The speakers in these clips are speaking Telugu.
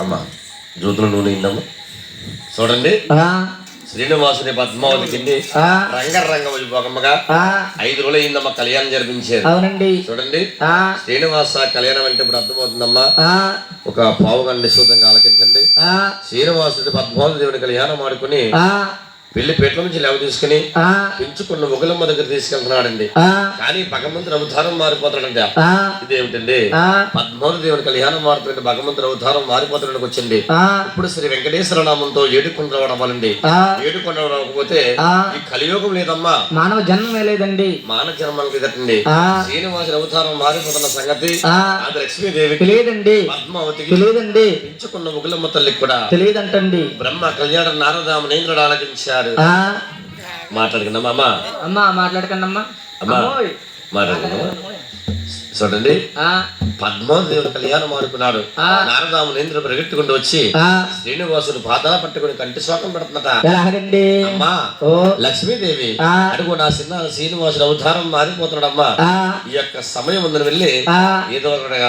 అమ్మ జ్యోతుల నూనె ఇందమ్మా చూడండి. శ్రీనివాసుని పద్మావతి కింది రంగరంగ ఆ, ఐదు రోజులు అయిందమ్మా కళ్యాణం జరిపించారు అవునండి. చూడండి. ఆ, శ్రీనివాస కళ్యాణం అంటే ఇప్పుడు అర్థమవుతుందమ్మా. ఒక పావు గంట నిశ్శబ్దంగా ఆలకించండి. ఆ, శ్రీనివాసుడి పద్మావతి దేవుని కళ్యాణం ఆడుకుని పెళ్ళి పేట్ల నుంచి లేవ తీసుకుని పెంచుకున్న మొగలమ్మ దగ్గర తీసుకెళ్తున్నాడండి. కానీ భగవంతుడు అవతారం మారిపోతాడండి. ఇదేమిటండి? పద్మావతి దేవుని కళ్యాణం మారుతుంటే భగవంతుడు అవతారం మారిపోతాడానికి వచ్చింది. ఇప్పుడు శ్రీ వెంకటేశ్వర నామంతో ఏడుకొండ ఆ, ఏడుకొండ రాకపోతే. ఈ కలియుగం లేదమ్మా. మానవ జన్మమే లేదండి. మాన జన్మలకి ఎదటండి ఆ, శ్రీనివాసుని అవతారం మారిపోతున్న సంగతి ఆ, అది లక్ష్మీదేవికి తెలియదండి. పద్మావతికి తెలియదండి. పెంచుకున్న ముగులమ్మ తల్లికి కూడా తెలియదంటండి. బ్రహ్మ కళ్యాణ నారదామునేంద్రుడు ఆలకించారు. మాట్లాడుకుందామా అమ్మా అమ్మా మాట్లాడకండి అమ్మా అమ్మా అమ్మోయ్. మాట్లాడుకుందామా చూడండి. ఆ, పద్మావతి దేవుడు కళ్యాణం ఆడుకున్నాడు. ఆ. నారదామునేంద్రుడు పరిగెట్టుకుంటూ వచ్చి ఆ, శ్రీనివాసుడు పాదాలు పట్టుకుని కంటి శోకం పెడుతున్నట. అమ్మా ఓ. లక్ష్మీదేవి. అడుగు నా చిన్న శ్రీనివాసుడు అవతారం మారిపోతున్నాడమ్మా. ఆ, ఈ యొక్క సమయం ఉందని వెళ్ళి ఏదో ఒకటి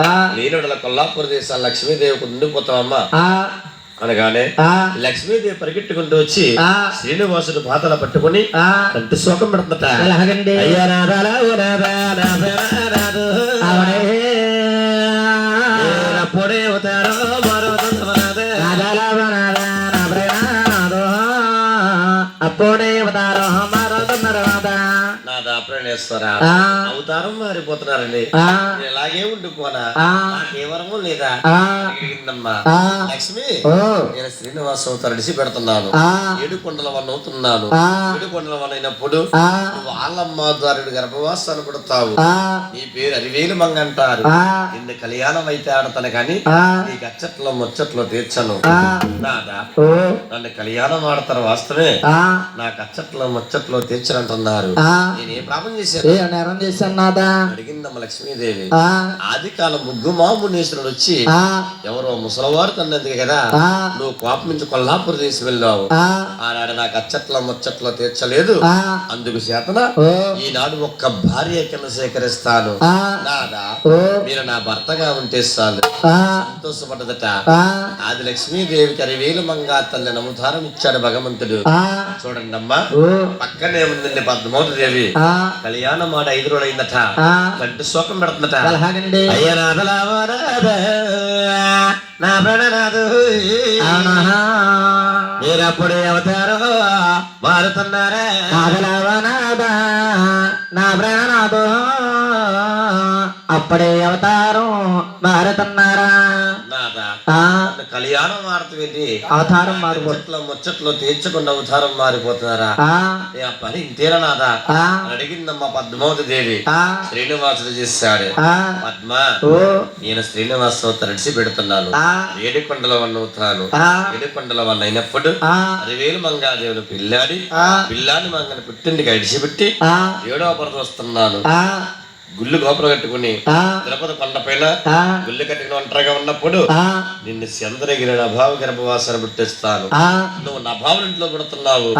ఆ, లేనుడల కొల్లాపూర్ దేశాల లక్ష్మీదేవికి ఉండిపోతామమ్మా అనగానే ఆ, లక్ష్మీదేవి పరిగెట్టుకుంటూ వచ్చి ఆ, శ్రీనివాసుడు పాదాలు పట్టుకుని ఆ, కంటి శోకం పెడుతున్నట ఎలాగండి అయ్యా ఆ, అవతారం మారిపోతున్నారండి. ఇలాగే ఉండిపోనా లేదా? లక్ష్మి నేను శ్రీనివాస అవతారం అడిసి పెడుతున్నాను. ఆ, ఏడు కొండల వన్ అవుతున్నాను. ఆ, ఏడు కొండల వన్ అయినప్పుడు వాళ్ళమ్మ దారుడు గర్భవాసాన్ని కొడతావు ఆ, నీ పేరు అరివేలు మంగ అంటారు నిన్ను కళ్యాణం అయితే ఆడతాను కానీ నీకు అచ్చట్లో ముచ్చట్లో తీర్చను. నాదా? నన్ను కళ్యాణం ఆడతారు వాస్తవే నాకు అచ్చట్లో ముచ్చట్లో తీర్చనంటున్నారు. నేను ఏ పాపం చేశాను ఏ నేరం చేశాను నాదా? అడిగిందమ్మ లక్ష్మీదేవి. ఆది కాలం ముగ్గుమామునీశ్వరుడు వచ్చి ఆ, ఎవరో ముసలవారు తన్నది కదా నువ్వు కోపం నుంచి కొల్లాపూర్ తీసి వెళ్ళావు. ఆనాడు నాకు అచ్చట్లో ముచ్చట్లో తీర్చలేదు. అందుకు చేతన ఈనాడు ఒక్క భార్య కింద సేకరిస్తాను. నాదా మీరు నా భర్తగా ఉంటే చాలు. సంతోషపడ్డదట ఆది లక్ష్మీదేవికి అరివేలు మంగా తల్లి నముతారం ఇచ్చాడు భగవంతుడు. చూడండి అమ్మా పక్కనే ఉందండి పద్మావతి దేవి. కళ్యాణం మాట ఐదు రోజులు అయిందట కంటి శోకం పెడుతుందట అయ్య నా ప్రణనాథు. మీరప్పుడే అవతారో మారుతున్నారా నాదలవనాదా, నా ప్రాణనాథో అప్పుడే అవతారం మారుతున్నారా కళ్యాణం ఆడుతుంది అవతారం మారిపో ముచ్చట్లో తీర్చకుండా అవతారం మారిపోతున్నారా? ఆ, పని ఇంతేనా నాథ ఆ, అని అడిగిందమ్మా పద్మావతి దేవి. శ్రీనివాసుడు చేశాడు. పద్మ నేను శ్రీనివాస తడిసి పెడుతున్నాను. ఏడుకొండల వన్న అవుతాను. ఏడుకొండల వన్న అయినప్పుడు ఆ, అరివేలు మంగాదేవుని పిల్లాడి ఆ, పిల్లాని మంగని పుట్టింటికి అడిచిపెట్టి ఆ, ఏడవ పరద వస్తున్నాను. గుళ్ళు గోపురం కట్టుకుని తిరుపతి కొండ పైన గుళ్ళు కట్టుకుని ఒంటరిగా ఉన్నప్పుడు నిన్ను చంద్రగిరి నభావ గర్భవాసాన్ని పుట్టిస్తాను. నువ్వు నభావుల ఇంట్లో పుడుతున్నావు.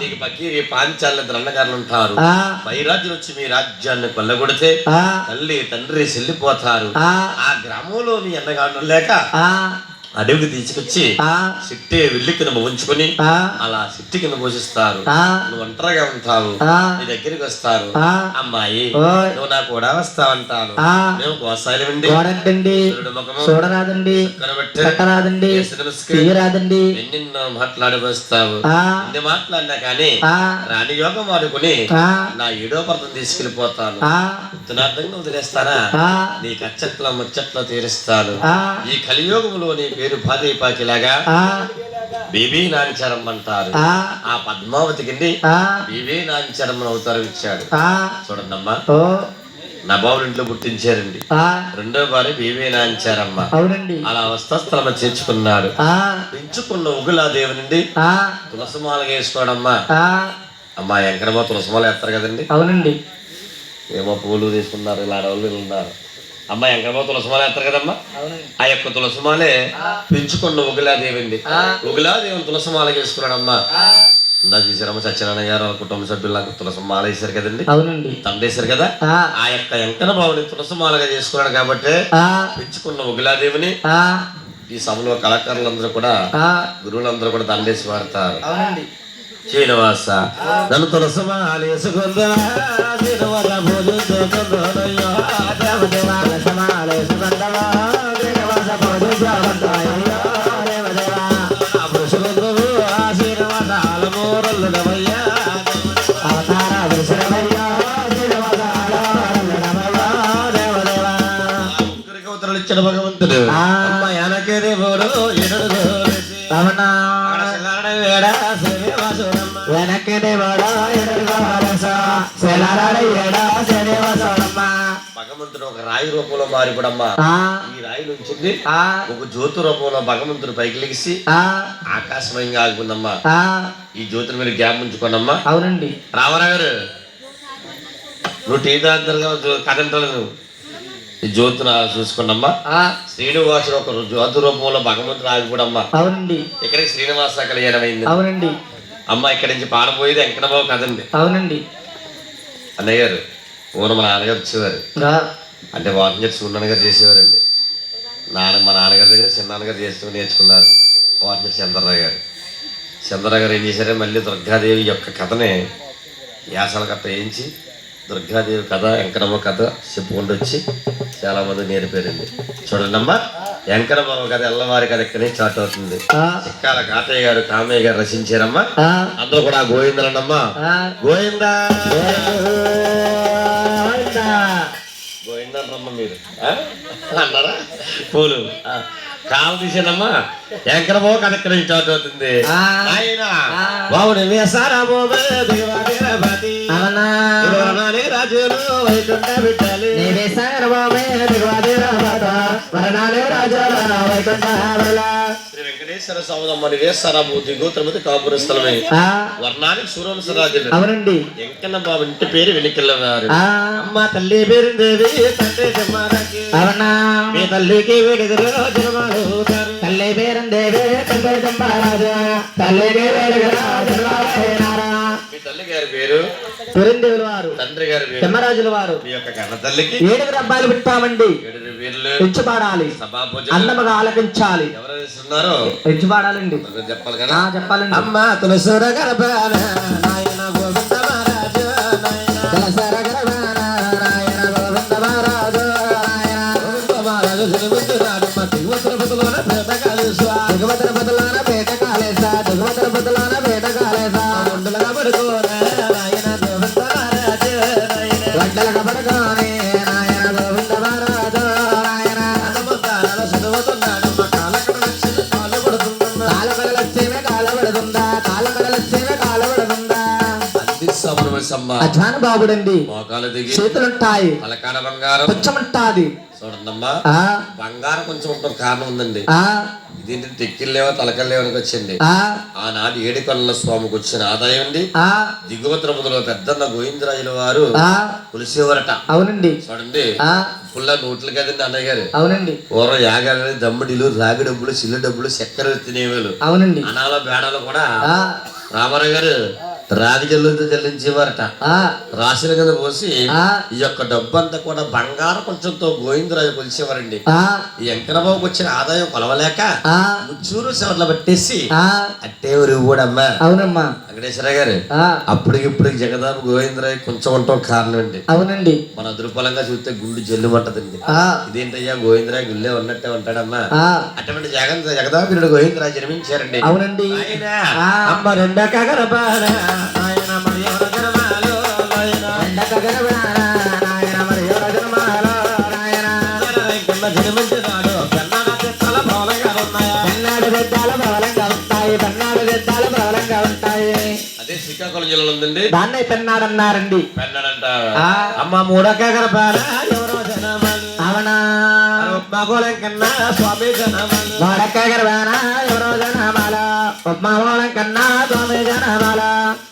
నీకు పకీరి పాంచాల అన్నగారులు ఉంటారు. ఆ, వైరాజ్యం వచ్చి మీ రాజ్యాన్ని కొల్లగొడితే తల్లి తండ్రి చెల్లిపోతారు ఆ, గ్రామంలో మీ అన్నగారు లేక అడవికి తీసుకొచ్చి ఆ, సిట్టే వెళ్ళి కింద ఉంచుకొని అలా సిట్టి కింద పోషిస్తారు నువ్వు ఒంటరిగా ఉంటావు. నీ దగ్గరికి వస్తారు. అమ్మాయి నువ్వు నాకు కూడా వస్తావంటాను. మేము కోసాలి వెండి చూడండి సూర్యుడి ముఖము చూడరాదండి. యేసుక్రీస్తుకి తీయరాదండి. ఎన్నెన్నో మాట్లాడి వస్తావు. ఎన్ని మాట్లాడినా కానీ రాణి యోగం వాడుకుని నా ఏడో పర్థం తీసుకెళ్ళిపోతాను ఉత్తనార్థంగా వదిలేస్తానా? ఆ, నీ కచ్చట్లో ముచ్చట్లో తీరుస్తాను. ఈ కలియోగంలో నీ పేరు పాదేపాకిలాగా ఆ, బీబీ నాంచరం అంటారు. ఆ, పద్మావతికి ఆ, బీబీ నాంచరం అవతారం ఇచ్చాడు. ఆ, చూడండమ్మా. ఓ, నబాబుల ఇంట్లో పుట్టించారండి ఆ, రెండో భార్య బీబీ నాంచారమ్మ. అవునండి. అలా వస్త్రస్థలమ చేర్చుకున్నాడు. ఆ, పెంచుకున్న ఉగులాదేవి నుండి ఆ, తులసిమాల వేసుకోడమ్మా. ఆ, అమ్మా ఎంకడమ్మ తులసిమాల ఎత్తారు కదండి. అవునండి. ఏమో పూలు తీసుకున్నారు ఇలా వీళ్ళు ఉన్నారు అమ్మ ఎంకడమ్మ తులసిమాల ఎత్తారు కదమ్మా? ఆ యొక్క తులసిమాలే పెంచుకున్న ఉగులాదేవి అండి ఆ. ఉగులాదేవిని తులసిమాల వేసుకున్నాడమ్మా ఆ, ఇందా చూసారమ్మ సత్యనారాయణ గారు వాళ్ళ కుటుంబ సభ్యులు నాకు తులసిమాల వేశారు కదండి? అవునండి. తండేశారు కదా? ఆ, యొక్క ఎంకన బావుని తులసిమాలగా చేసుకున్నాడు కాబట్టి పెంచుకున్న ఉగులాదేవిని ఈ సభలో కళాకారులందరూ కూడా గురువులందరూ కూడా దండేసి వాడతారు. శ్రీనివాస నన్ను తులసమాలేసుకుందా శ్రీనివాస భోజుకుందోనయ్యా అవతరలు ఇచ్చిన భగవంతుడు. అమ్మ వేడ శ్రీనివాసుడమ్మ భగవంతుడు ఒక రాయి రూపంలో మారిపడమ్మా. ఆ. ఈ రాయి నుంచి ఆ. ఒక జ్యోతి రూపంలో భగవంతుడు పైకి లెగిసి ఆ. ఆకాశమయంగా ఆగిపోయిందమ్మా. ఆ. ఈ జ్యోతిని మీరు గ్యాప్ ఉంచుకోనమ్మా అవునండి. రామారావు గారు నువ్వు టీ దాంతలుగా కథంటలు జ్యోతిని చూసుకున్నమ్మా శ్రీనివాసుడు ఒక జ్యోతి రూపంలో భగవంతుడు ఆగిపోడమ్మా అవునండి. ఇక్కడికి శ్రీనివాస కళ్యాణం అయింది అవునండి. అమ్మ ఇక్కడి నుంచి పాడబోయేది వెంకటబాబు కదండి. అవునండి. అన్నయ్య గారు ఊరు మా నాన్నగారు వచ్చేవారు. అంటే వాకింగ్ గారు చేసేవారండి. నాన్న మా నాన్నగారి దగ్గర చిన్నాన్నగారు చేస్తూ నేర్చుకున్నారు. వాకింగ్ చంద్రరావు గారు. చంద్రరావు గారు ఏం చేశారంటే మళ్ళీ దుర్గాదేవి యొక్క కథని యాసల కథ వేయించి దుర్గాదేవి కథ వెంకటమ్మ కథ చెప్పుకుంటూ వచ్చి చాలా మంది నేర్పారండి. చూడండి అమ్మా వెంకటమ్మ కథ ఎల్లవారి కథ ఇక్కడి స్టార్ట్ అవుతుంది. చిక్కాల కాటయ్య గారు కామయ్య గారు రచించారమ్మా. అందరూ కూడా గోవిందరన్నమ్మా గోవిందా. గోవిందా. గోవిందరమ్మ మీరు? అన్నారా? పూలు. కాలు తీసానమ్మా. ఎక్కడమో కథ ఇక్కడ స్టార్ట్ అవుతుంది. ఆయన ఆ. బావుని వేసారామో నీవే సర్వమే దిగువది రావత వరణాలే రాజాల వైకుంఠ వరల. శ్రీ వెంకటేశ్వర స్వామి వేసారాము దిగు తిరుపతి కాపుర స్థలమే. వర్ణానికి సూర్యవంశ రాజులు అవునండి. వెంకన్న బాబు ఇంటి పేరు వెనుకెళ్ళవారు అమ్మ తల్లి పేరు దేవి తండ్రి జమారాకి అవునా? మీ తల్లికి విడుదల జన్మాలుతారు తల్లి పేరం దేవే తండ్రి వేడుగరా జన్మాలైనారా. మీ తల్లి గారి పేరు? పురందేవుల వారు. తండ్రి గారి పేరు? తిమ్మరాజుల వారు. మీ యొక్క కన్న తల్లికి? ఏడుగురు అబ్బాయిలు పెట్టామండి. ఏడుగురు వీరులు? పెంచి పాడాలి సభాపూజలు అందముగా ఆలకించాలి. ఎవరు ఇస్తున్నారో పెంచి పాడాలండి చెప్పాలి ఆ కదా చెప్పాలండి. అమ్మ తులసూర గర్భాన నాయన గోవింద మహారాజు నాయన తులసార గర్భాన నారాయణ గోవింద మహారాజు నారాయణ. గోవింద మహారాజు జన్మించినాడు మా తిరువతుల బతులోన పేద కాళేశ్వర దిగుమతుల బదులాన పేట కాలేసా దిగుమతుల బదులాన సమరమసమ్మ అధ్వాన బాబుడండి మోకాలు దిగి. చేతులుంటాయి. బంగారం. చూడండమ్మా. ఆ. బంగారం కొంచెం ఉండడం కారణం ఉందండి. ఇదేంటి తెక్కిళ్ళేవో తలకల్లేవనికి వచ్చింది. ఆ. ఆనాడు ఏడుకొండల స్వామికి వచ్చిన ఆదాయం అండి. దిగువ తిరుపతిలో పెద్దన్న గోవిందరాజుల వారు పులిసేవరట. అవునండి. చూడండి. పుల్ల నోట్లు కదండి అన్నయ్య గారు? అవునండి. పూర్వం యాగాలు దమ్ముడిలు రాగి డబ్బులు సిల్లు డబ్బులు చక్కెర తినేవాళ్ళు. అవునండి. అనాల బేడాలు కూడా రామారావు గారు రాగి జల్లుతో చెల్లించేవారట. రాశుల కింద పోసి ఈ యొక్క డబ్బు అంతా కూడా బంగారు కొంచెంతో గోవిందరాజు కొలిసేవారండి ఆ. ఈ వెంకటబాబుకి వచ్చిన ఆదాయం కొలవలేక ముచ్చూరు సెవర్ల పట్టేసి అట్టే ఊరు కూడా అవునమ్మా. వెంకటేశ్వర గారు ఆ. అప్పటికిప్పటికి జగదాబు గోవిందరాయ్ కొంచెం ఉండటం కారణం అండి. అవునండి. మన అదృపలంగా చూస్తే గుండు జల్లుమంటదండి. ఆ. ఇదేంటయ్యా గోవిందరాయ్ గుళ్ళే ఉన్నట్టే ఉంటాడమ్మా. అటువంటి జగన్ జగదాబిరుడు గోవిందరాయ్ జన్మించారండి. అవునండి. ఆయన. అమ్మ రెండో కగరపాన ఆయన జిల్లాలో ఉందండి దాన్నే పెన్నాడన్నారండి. పెన్నడంట. ఆ. అమ్మ మూడో కగరపాన ఎవరో జనమని. అవునా? మగోళం కన్నా స్వామి జనమని. వాడక్క గర్భాన ఎవరో జనమాల.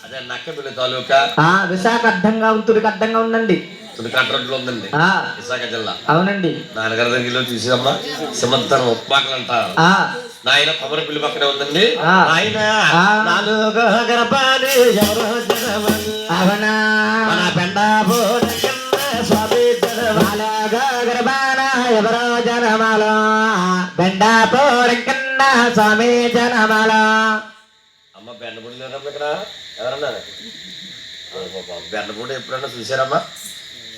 అదే తాలూకా? ఆ విశాఖ అడ్డంగా ఉంటుడికి అడ్డంగా ఉందండి. ఉందండి విశాఖ జిల్లా. అవునండి. నాన్నగారి దగ్గరలో ఉప్మాకలు అంటారు. నాయన పక్కనే ఉందండి. ఆయన. నాలుగు ఎవరో అవునా. మన స్వామి గర్భాన ఎవరో జనమాల బెండ జనమల. అమ్మ బెండపూడి లేరమ్మ ఇక్కడ? ఎవరన్నారు బెండపూడి ఎప్పుడన్నా చూసారమ్మా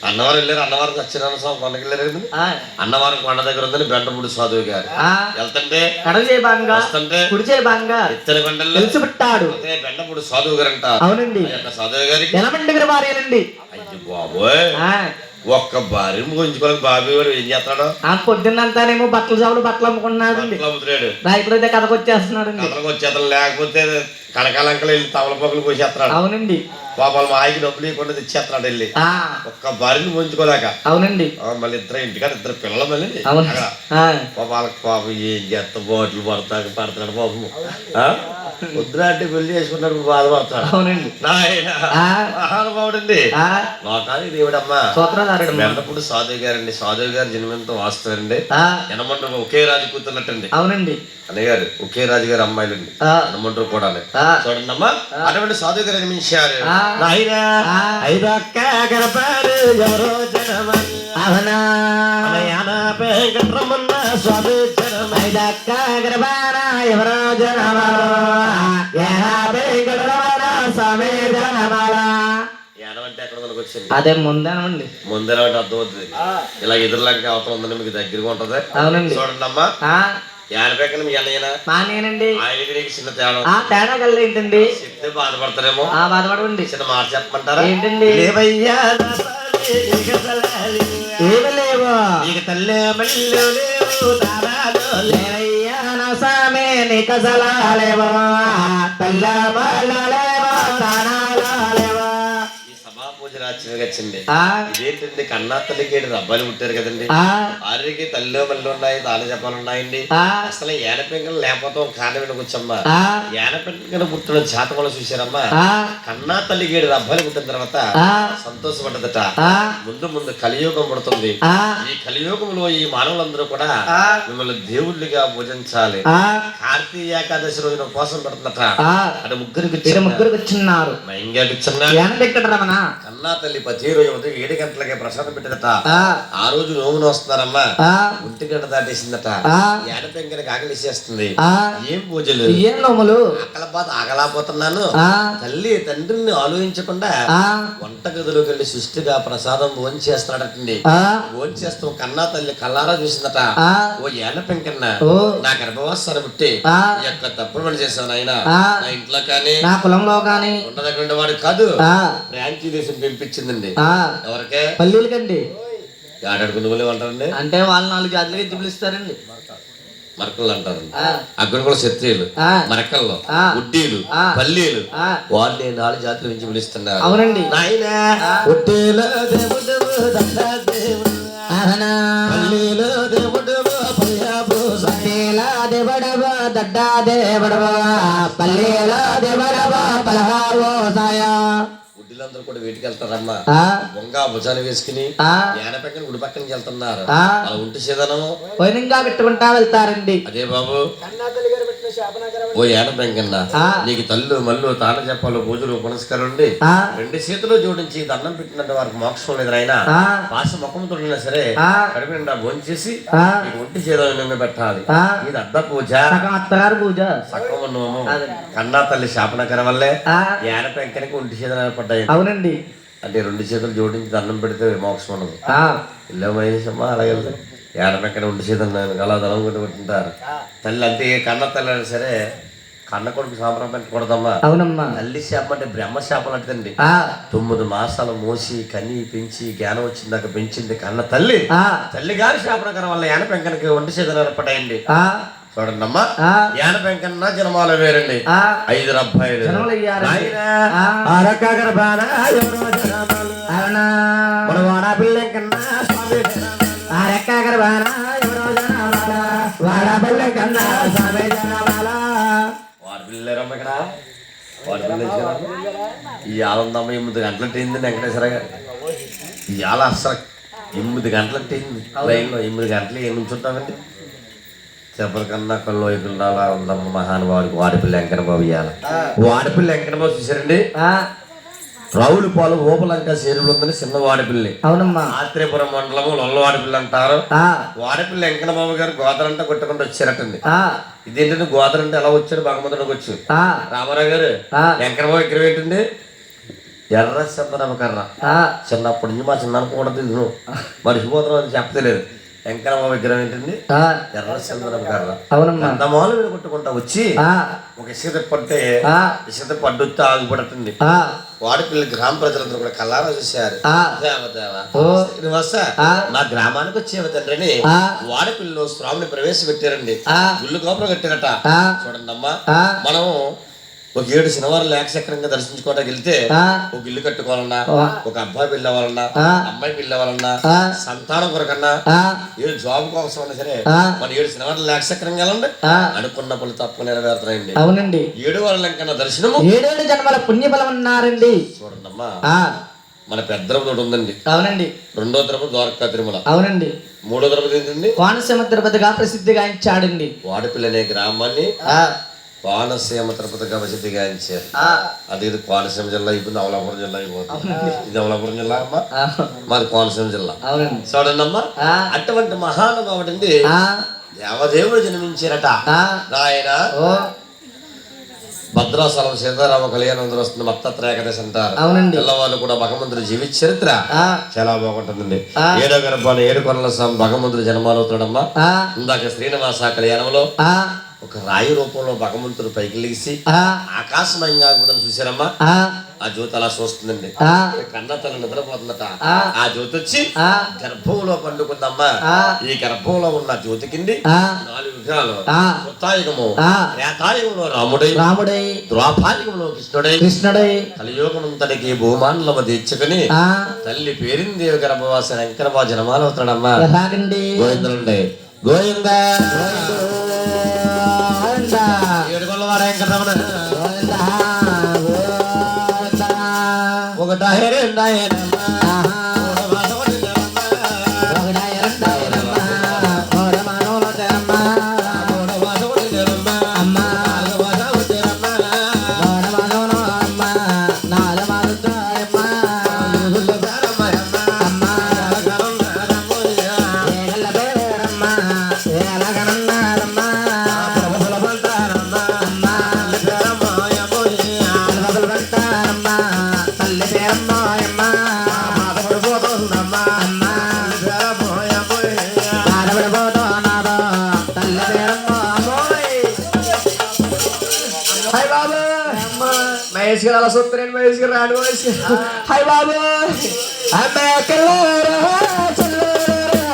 అన్నవరం వెళ్ళారు అన్నవరం సత్యనారాయణ స్వామి కొండకి వెళ్ళారు కదండి. ఆ, అన్నవరం కొండ దగ్గర ఉందని బెండపూడి సాధువు గారు. వెళ్తుంటే ఎడమ చేయి భాగంగా వస్తుంటే కుడి చేయి భాగంగా ఎత్తని కొండల్లో తెలిసి పుట్టాడు. అదే బెండపూడి సాధువు గారు అంట అవునండి సాధువు గారికి భార్యనండి అయ్యి బాబోయ్. ఒక్క భార్య గుంజుకోవడానికి బాబీ వాడు ఏం చేస్తాడు ఆ పొద్దున్నంతానేమో బట్టల షాపులు బట్టలు అమ్ముకున్నాడు అమ్ముతున్నాడు. రాయపురం అయితే కథకు వచ్చేస్తున్నాడు కథలకు వచ్చేతను లేకపోతే కనకాలంకలు వెళ్ళి తమలపాకులు కోసేస్తున్నాడు. అవునండి. పాపాలు మా ఆయనకి డబ్బులు ఇవ్వకుండా తెచ్చేస్తున్నాడు వెళ్ళి. ఆ. ఒక్క భార్యని గుంజుకోలేక అవునండి. మళ్ళీ ఇద్దరు ఇంటికాడ ఇద్దరు పిల్లలు మళ్ళీ. పాపాలకు పాపం ఏం చేస్తా బాటిల్ పడతా పడతాడు పాపం వద్దురా అంటే పెళ్ళి చేసుకున్నాడు బాధపడతాడు అవునండి. మహానుభావుడండి. లోకానికి దేవుడమ్మా. సూత్రధారుడు వెంటప్పుడు సాధువు గారండి. సాధువు గారు జన్మంతో వాస్తవండి ఆ, ఎనమంటారు ఒకే రాజు కూతున్నట్టండి అవునండి. అన్నయ్య గారు ఒకే రాజు గారు అమ్మాయిలండి. ఆ, ఎనమంటారు కూడా ఆ, చూడండి అమ్మా అటువంటి సాధువు గారు జన్మించారు. ఎవరో అవునా? వెంకటరమణ స్వామి జనమ ఐదక్క గర్భాన అదే ముందనండి ముందర అర్థం అవుతుంది ఇలా ఎదురులాగా అవతల ఉందని మీకు దగ్గరగా ఉంటది అవునండి చూడండి అమ్మా ఆ, మీ అన్నయ్యనా ఆయనకి నీకు చిన్న తేడా ఆ తేడా కల్లా ఏంటండి చెప్తే బాధపడతారేమో ఆ బాధపడవండి చిన్న మాట చెప్పమంటారా ఏంటండి? లేవయ్యా నా స్వామి, నీకు లేవు నీకు తల్లే మల్లెలు లేవు తారాలు ఆ, ఇదేంటండి? కన్నా తల్లికి ఏడు రబ్బాలు పుట్టారు కదండి. ఆ, భార్యకి తల్లి మళ్ళీ ఉన్నాయి తాళ చెప్పాలు ఉన్నాయండి. అసలు ఏనపెంకలు లేకపోతే ఒక కారణం కూర్చోమ్మా. ఏనపెంకలు పుట్టిన జాతకంలో చూసారమ్మా కన్నా తల్లికి ఏడు రబ్బాలు పుట్టిన తర్వాత సంతోషపడ్డదట. ముందు ముందు కలియుగం పుడుతుంది. ఈ కలియుగంలో ఈ మానవులందరూ కూడా మిమ్మల్ని దేవుళ్ళుగా పూజించాలి. ఆ, కార్తీక ఏకాదశి రోజున ఉపవాసం పెడుతుందట. అటు ముగ్గురికి ఇక్కడ ముగ్గురు కూర్చున్నారు మైంగాకి చిన్న ఎంత ఇక్కడ రమణ? కన్నా తల్లి ప్రతి రోజు ఉదయం ఏడు గంటలకే ప్రసాదం పెట్టదట ఆ, ఆ. రోజు నోమును వస్తున్నారమ్మా. ఒంటి గంట దాటేసిందట. ఆ, ఏడపెంకనికి ఆకలిసేస్తుంది ఏం పూజలు? ఏం నోములు? ఆకలపోత ఆగలాపోతున్నాను. ఆ, తల్లి తండ్రిని ఆలోచించకుండా ఆ, వంట గదిలోకి వెళ్ళి సుష్టిగా ప్రసాదం భోజనం చేస్తున్నాడటండి ఆ, భోజనం చేస్తాం కన్నా తల్లి కల్లారా చూసిందట. ఆ, ఓ ఏళ్ళ పెంకన్న? నా గర్భవాసాన్ని పుట్టి ఆ, ఈ యొక్క తప్పుడు పని చేశాను ఆయన. నా ఇంట్లో కానీ నా కులంలో కాని ఉండదగ్గర వాడు కాదు. ఆ, ఫ్రాంచీ దేశం పంపించిందండి ఆ, ఎవరికే? పల్లీలకండి. ఆడాడు గునుగులు అంటారండి అంటే వాళ్ళు నాలుగు జాతులకి దిబ్బులు ఇస్తారండి. మరకలు అంటారు ఆ, అగ్రకుల క్షత్రియులు మరకల్లో. ఉడ్డీలు. పల్లీలు వాళ్ళే నాలుగు జాతుల నుంచి పిలుస్తున్నారు అవునండి. పల్లీలో దేవడవ పలహారో సాయ. కూడా వీటికి వెళ్తారమ్మా? ఆ, బొంగ భుజాన్ని వేసుకుని ఆ, ఏడ పక్కన గుడి పక్కన వెళ్తున్నారు. ఆ, అలా ఉంటే సేదనము పోయినంగా పెట్టుకుంటా వెళ్తారండి. అదే బాబు. ఓ ఏడ. నీకు తల్లు మల్లు తాన చెప్పాలు పూజలు పునస్కారం ఉండి ఆ, రెండు చేతులు జోడించి దండం పెట్టినట్టు వారికి మోక్షం లేదు ఆయన పాస ముఖంతో ఉన్నా సరే ఆ, కడుపు నిండా భోంచేసి నీకు ఒంటి చేదనంగా పెట్టాలి. ఇది అద్ద పూజ. అత్తగారు పూజ. సక్కమ నోము అదే. కన్నా తల్లి శాపనకర వల్లే ఏడ పెంకనికి ఒంటి చేదన పడ్డాయి. అవునండి. అంటే రెండు చేతులు జోడించి దండం పెడితే మోక్షం ఉండదు. ఇల్లు మహేశమ్మ అలాగే ఏడమెక్కడ ఉండి సీతం అలా దళం కొట్టి కొట్టుంటారు తల్లి అంటే ఏ కన్న తల్లి సరే కన్న కొడుకు సాంబ్రం పెట్టకూడదమ్మా అవునమ్మా. తల్లి శాపం అంటే బ్రహ్మ శాపం అంటండి ఆ, తొమ్మిది మాసాలు మోసి కని పెంచి జ్ఞానం వచ్చిందాక పెంచింది కన్న తల్లి. ఆ, తల్లి గారి శాపనకరం వల్ల యాన పెంకనకి ఒంటి సీతం ఏర్పడాయండి ఆ, చూడండి అమ్మా యాన పెంకన్న జనమాల వేరండి. ఐదు జనములు అయ్యారండి. నాయనా, ఆనందమ్మ ఎనిమిది గంటలకు అయింది వెంకటేశ్వర గారు. ఇవాళ అసలు ఎనిమిది గంటలకు అయింది. ట్రైన్లో ఎనిమిది గంటలు ఏం నుంచుంటామండి? చెప్పల కన్నా కళ్ళు అలా ఉందమ్మ మహానుభావుడికి. వాడిపిల్ల వెంకట బాబు ఇవాళ వాడిపిల్ల వెంకట బాబు చూసారండి ఆ, రావులపాలెం ఓపలంక చేరులు ఉందని చిన్న వాడపిల్లి. అవునమ్మా. ఆత్రేపురం మండలము లొల్లవాడపిల్లి అంటారు. ఆ, వాడపిల్లి వెంకటబాబు గారు గోదరంట కొట్టుకుంటూ వచ్చారటండి. ఆ, ఇదేంటంటే గోదరంటే ఎలా వచ్చాడు భగవంతుడికి వచ్చు? ఆ, రామారావు గారు. వెంకటబాబు విగ్రహం ఏంటండి? ఎర్ర చందనమ కర్ర. ఆ, చిన్నప్పటి నుంచి మా చిన్నప్ప కూడా తెలుసు మర్చిపోతున్నాం అని చెప్పలేదు వెంకటబాబు విగ్రహం ఏంటండి? ఆ, ఎర్ర చందనమ కర్ర. మీద కొట్టుకుంటా వచ్చి ఆ, ఒక ఇసుక పడితే ఆ, ఇసుక పడ్డొచ్చి ఆగిపడుతుంది. వాడిపిల్లలు గ్రామ ప్రజలందరూ కూడా కల్లారా చూశారు. మా గ్రామానికి వచ్చేవ తండ్రిని. వాడపిల్లలు స్వామిని ప్రవేశపెట్టారండి. గుళ్ళు గోపురం కట్టారట. చూడండి అమ్మా. మనం ఒక ఏడు శనివారం లేకచక్రంగా దర్శించుకోవడానికి వెళ్తే. ఒక ఇల్లు కట్టుకోవాలన్నా. ఒక అబ్బాయి ఆ. అమ్మాయి ఆ. సంతానం కొరకన్నా ఏడు జాబ్ కోసం అయినా సరే. మన ఏడు శనివారం లేకచక్రంగా వెళ్ళండి. అనుకున్న పనులు తప్ప నెరవేరుతాయండి. అవునండి. ఏడు వారాల కన్నా దర్శనము? ఏడేడు జన్మల పుణ్యఫలం అన్నారండి. చూడండమ్మా. మన పెద్ద తిరుపతి ఉందండి. అవునండి. రెండో తిరుపతి ద్వారకా తిరుమల. అవునండి. మూడో తిరుపతి ఏంటండి? కోనసీమ తిరుపతిగా ప్రసిద్ధిగాంచాడండి. వాడపిల్లి అనే గ్రామాన్ని ఆ, కోనసీమ తిరుపతిగా ప్రసిద్ధిగాంచారు ఆ, అది ఇది కోనసీమ జిల్లా అయిపోయింది అమలాపురం జిల్లా అయిపోతుంది. ఇది అమలాపురం జిల్లా అమ్మా. మాది కోనసీమ జిల్లా. చూడండి అమ్మా అటువంటి మహానుభావుడండి దేవదేవుడు జన్మించారట. ఆయన ఓ. భద్రాచలం సీతారామ కళ్యాణం వస్తుంది మత్తత్ర ఏకదశి అంటారు. పిల్లవాళ్ళు కూడా భగవంతుడి జీవిత చరిత్ర చాలా బాగుంటుందండి. ఏడో గర్భాన్ని ఏడు కొనల స్వామి భగవంతుడు జన్మాలవుతాడమ్మా ఇందాక శ్రీనివాస కళ్యాణంలో ఒక రాయి రూపంలో భగవంతుడు పైకి లేచి ఆ, ఆకాశమయంగా ఉందని చూసారమ్మా ఆ, జ్యోతి అలా చూస్తుందండి. కన్న తల్లి నిద్రపోతుందట. ఆ. జ్యోతి వచ్చి గర్భంలో పండుకుందమ్మా. ఈ గర్భంలో ఉన్న జ్యోతి కింది నాలుగు విగ్రహాలు. కృతాయుగము రాముడై రాముడై ద్వాపాయుగంలో కృష్ణుడై కృష్ణుడై. కలియోగమంతటికి భూమానులమ తెచ్చుకుని ఆ, తల్లి పేరిందేవి గర్భవాస వెంకరబా జనమాలు అవుతాడమ్మా ఎలాగండి గోవిందులుండే గోవింద. గోవిందా, ఏడుకొల్లవాడ వెంకటరమణ గోవిందా, గోవిందా. మహేష్ గారు రాడు మహేష్ గారు. హాయ్ బాబు. అమ్మే కల్లారా చల్లారా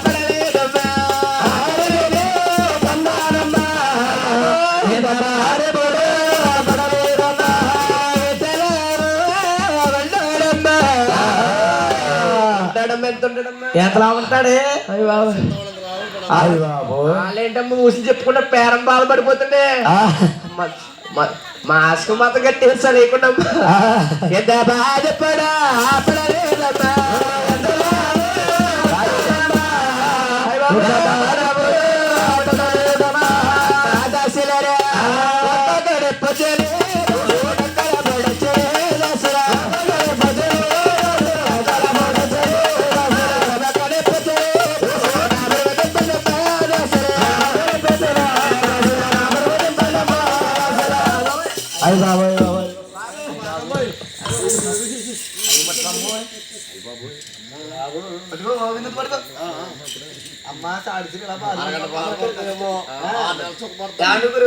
ఎంతలా ఉంటాడే అయ్యి బాబు అయ్యి బాబు వాళ్ళేంటమ్మా ఊసి చెప్పుకుంటే పేరం బాధపడిపోతుండే మాస్క్ మాత్రం కట్టేస్తా లేకుండా ఎంత బాధపడా ఆపడలేదమ్మా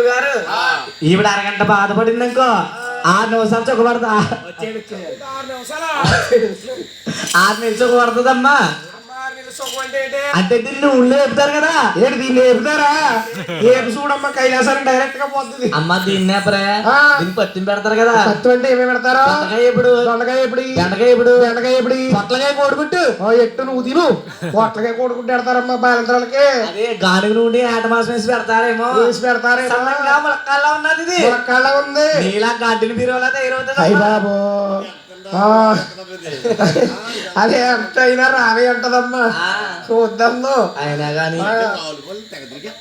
గారు ఈవిడ అరగంట బాధపడింది అనుకో ఆరు నిమిషాలు చొక్కబడతా. ఆరు నిమిషాలు చొక్కబడుతుందమ్మా. అంటే దీన్ని ఉళ్ళు లేపుతారు కదా. ఏంటి దీన్ని లేపుతారా ఏపు చూడమ్మా కైలాసాన్ని డైరెక్ట్గా పోతుంది. అమ్మ దీన్నే. దీనికి పత్తిని పెడతారు కదా. పత్తి అంటే ఏమేమి పెడతారు? ఇప్పుడు దొండకాయ ఎప్పుడు? బెండకాయ ఇప్పుడు బెండకాయ ఎప్పుడు? పొట్లకాయ కోడిగుట్టు ఓ ఎట్టు నువ్వు తిను. పొట్లకాయ కొడుకుంటే పెడతారమ్మా బాలంతరాలకి. అదే గానుగ నుండి ఆట మాసం వేసి పెడతారేమో. వేసి పెడతారే సన్నంగా ములక్కాళ్ళ ఉన్నది ఇది. ములక్కాళ్ళ ఉంది. నీలా గాడ్డిని బీరువాలా తయారవుతుంది అయ్య బాబు. అదే ఎంత అయినా రావే అంటదమ్మా చూద్దాము అయినా ఆ.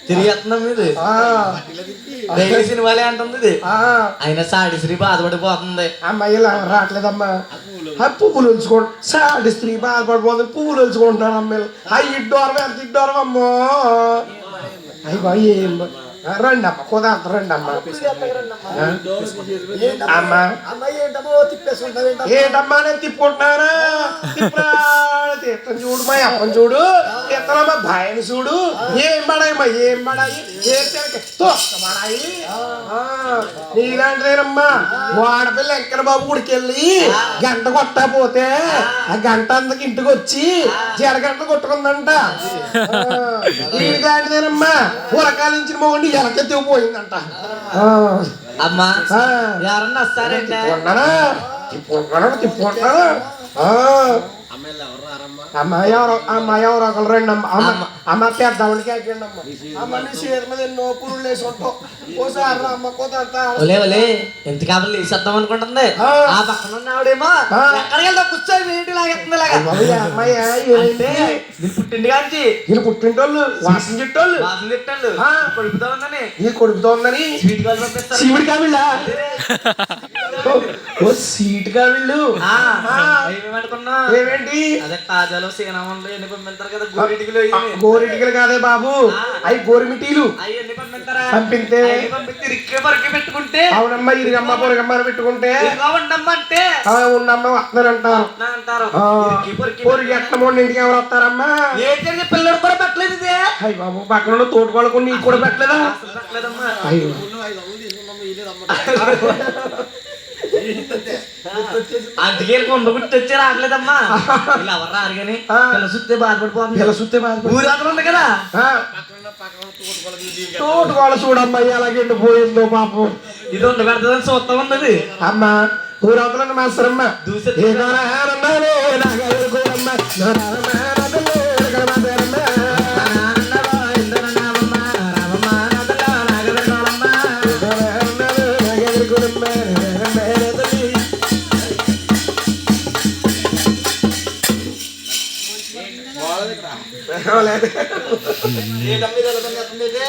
తిరిగేస్తున్నాం ఇది. డైలీ సినిమాలే అంటుంది. అయినా సాడి శ్రీ బాధపడిపోతుంది అమ్మాయి ఇలా రావట్లేదమ్మా ఆ పువ్వులు ఉంచుకోండి సాడి స్త్రీ బాధపడిపోతుంది పువ్వులు ఉంచుకుంటున్నాను అమ్మాయిలు అయ్యి ఇడ్డోరం ఎంత ఇడ్డోరం అమ్మో అయ్యి ఏం రండి అమ్మ కుదాంత రండి అమ్మ? అమ్మా ఏంటమ్మా నేను తిప్పుకుంటున్నానా? తిప్పురా. తీర్థం చూడు మా అప్పని చూడు. తీర్థనమ్మా భాయని చూడు. ఏం పడాయమ్మా ఏం పడాయి? ఏం తినక తోకమడాయి నీలాంటిదేనమ్మా. వాడపిల్ల వెంకట బాబు గుడికి వెళ్ళి గంట కొట్టకపోతే ఆ గంట అందకి ఇంటికి వచ్చి జడగంట కొట్టుకుందంట. నీలాంటిదేనమ్మా. ఉరకాలించిన మొగండి ఎలకెత్తి పోయిందంట ఆ. అమ్మా. ఎవరన్నా వస్తారంటే? తిప్పుకుంటున్నానా తిప్పుకుంటున్నాను తిప్పుకుంటున్నాను ఆ. అమ్మ ఎవరో అమ్మ ఎవరో ఒకరు రండి అమ్మ. అమ్మ పెద్దవాళ్ళకి ఎక్కండి అమ్మ అమ్మ నీ చేతి మీద ఎన్నో పురుళ్ళు వేసి ఉంటావు. ఓసారి అమ్మ కోతంతా ఒలే ఒలే ఎంత కాబట్టి అనుకుంటుంది? ఆ. ఆ పక్కన ఉన్న ఆవిడేమో. ఎక్కడికి కూర్చొని ఏంటి లాగెత్తుంది ఇలాగా. అమ్మాయి అమ్మాయి పుట్టింటి కాంచి వీళ్ళు పుట్టింటోళ్ళు వాసన చెట్టోళ్ళు వాసన ఆ. కొడుకుతా ఉందని. ఈ కొడుకుతోందని స్వీట్ కాల్ పంపిస్తారు. కావిళ్ళా ఓ సీట్ ఏమేమనుకున్నా ఏమేంటి? అదే సీనామంలో ఎన్ని పంపిస్తారు కదా గోరింటికిలో కాదే బాబు అవి గోరిమిటీలు అవి ఎన్ని పంపిస్తారా పంపితే పరికి పెట్టుకుంటే అవునమ్మా ఇదిగమ్మ పొరగమ్మ అని పెట్టుకుంటే ఉండమ్మా అంటే వస్తున్నారంటారు నా అంటారు. ఇరికి పొరికి ఇంటికి ఎవరు వస్తారమ్మా ఏంటంటే పిల్లడు కూడా పెట్టలేదు ఇదే అయ్యి బాబు పక్కన ఉన్న తోటి వాళ్ళకు నీకు కూడా పెట్టలేదా పెట్టలేదమ్మా అందుకే కొండ గుర్తు వచ్చి రావట్లేదమ్మా ఇలా ఎవరు రారు కానీ. పిల్ల సుత్తే బాధపడిపోతుంది ఇలా సుత్తే బాధపడి ఊరు అక్కడ ఉంది కదా? ఆ. తోటి వాళ్ళు చూడమ్మా ఎలాగ పోయిందో పాపం. ఇది ఉండ పెడతాదని చూస్తా ఉన్నది. అమ్మ ఊరవతలండి మాస్టరమ్మ. దూసె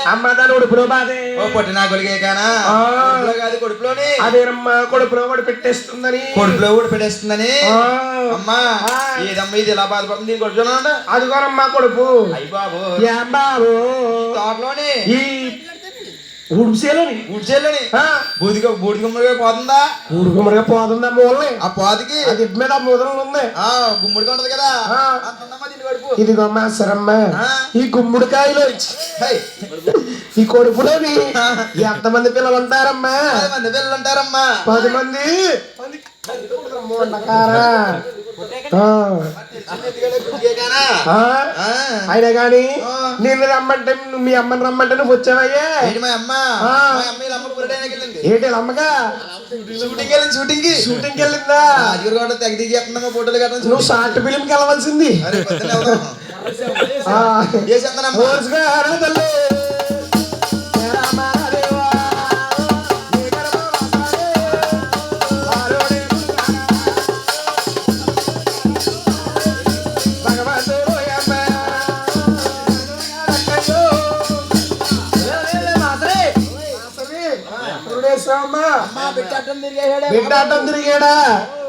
అమ్మ దాని ఉడుపులో బాధే ఓ పొట్టినా గొలిగే కానా? కాదు కొడుపులోని. అదేనమ్మా కొడుపులో కూడా పెట్టేస్తుందని. కొడుపులో కూడా పెట్టేస్తుందని. ఆ. అమ్మా. ఏదమ్మా ఇది ఎలా బాధపడుతుంది? కొడుచున్నాడు అదిగోనమ్మా కొడుపు. అయ్యి బాబు ఏం బాబు? తోటలోని ఈ బూదిగా పోతుందా? పోతుందా మూలని? ఆ పోతకి. అది ఇటు మీద ముదరలు ఉంది. ఆ ఉంటది కదా. ఈ గుమ్మడికాయలో ఈ కొడుపులోని ఎంతమంది పిల్లలు ఉంటారమ్మా? పది మంది పిల్లలు ఉంటారమ్మా. పది మంది. మొండకారా. ఆ. గొలిగే కానా ఆ. ఆ. అయినా గాని. నిన్ను రమ్మంటే మీ అమ్మని రమ్మంటే నువ్వు వచ్చావయ్యే. ఏంటి అమ్మగా? షూటింగ్ వెళ్ళింది షూటింగ్కి. షూటింగ్కి వెళ్ళిందా? కూడా తెగ దిగేస్తున్నామా ఫోటోలు కట్టడం నువ్వు షార్ట్ ఫిలింకి వెళ్ళవలసింది. బిడ్డ అడ్డం తిరిగాడా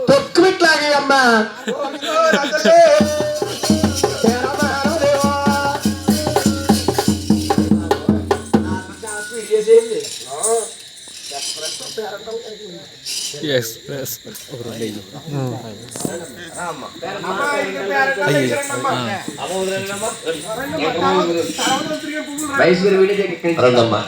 తొక్కు బిట్లాగే అమ్మ ఓ రాజలే, ఏ రామాదేవా. మహేష్ గారు వీడియో రండమ్మా